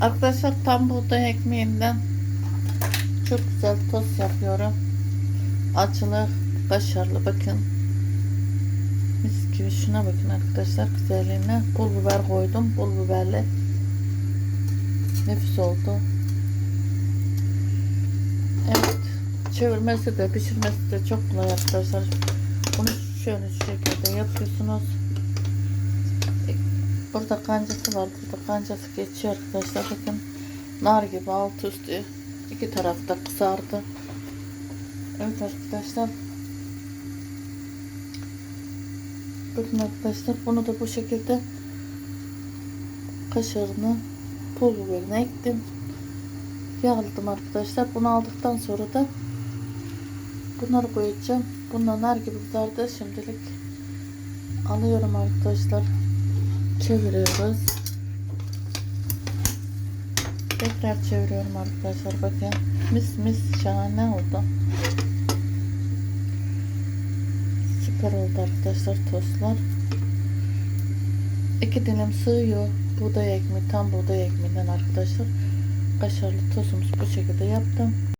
Arkadaşlar tam buğday ekmeğinden çok güzel tost yapıyorum. Acılı, kaşarlı bakın. Mis gibi şuna bakın arkadaşlar güzelliğine. Pul biber koydum. Pul biberli. Nefis oldu. Evet. Çevirmesi de pişirmesi de çok kolay arkadaşlar. Bunu şöyle şekilde yapıyorsunuz. Burada kancası var. Burada kancası geçiyor arkadaşlar. Bakın nar gibi alt üstü iki tarafta kızardı. Evet arkadaşlar. Bakın arkadaşlar bunu da bu şekilde kaşarını pul biberini ektim. Yağladım arkadaşlar. Bunu aldıktan sonra da bunları koyacağım. Bunlar nar gibi kızardı. Şimdilik alıyorum arkadaşlar. Çeviriyoruz. Tekrar çeviriyorum arkadaşlar. Bakın mis mis şahane oldu. Süper oldu arkadaşlar tostlar. İki dilim sığıyor. Buğday ekmeği tam buğday ekmeğinden arkadaşlar. Kaşarlı tostumuzu bu şekilde yaptım.